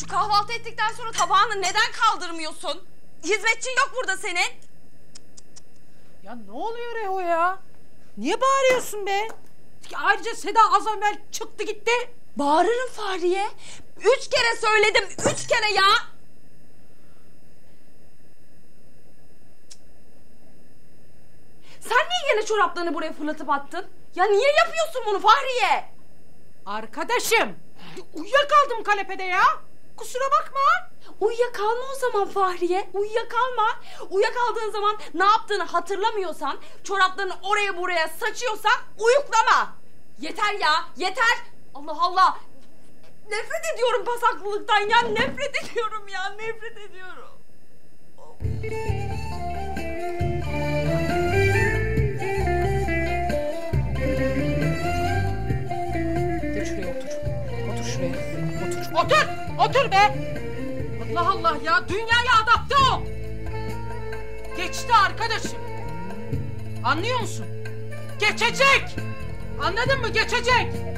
Şu kahvaltı ettikten sonra tabağını neden kaldırmıyorsun? Hizmetçin yok burada senin. Ya ne oluyor Reho ya? Niye bağırıyorsun be? Ayrıca Seda az evvel çıktı gitti. Bağırırım Fahriye. Üç kere söyledim. Üç kere ya. Sen niye gene çoraplarını buraya fırlatıp attın? Ya niye yapıyorsun bunu Fahriye? Arkadaşım uyuyakaldım kanepede ya. Kusura bakma. Uyuyakalma o zaman Fahriye. Uyuyakalma. Uyuyakaldığın zaman ne yaptığını hatırlamıyorsan, çoraplarını oraya buraya saçıyorsan uyuklama. Yeter ya, yeter. Allah Allah. Nefret ediyorum pasaklılıktan ya. Nefret ediyorum ya. Nefret ediyorum. Geç Otur. Otur. Be. Allah Allah ya. Dünyaya adapte ol. Geçti arkadaşım. Anlıyor musun? Geçecek. Anladın mı? Geçecek.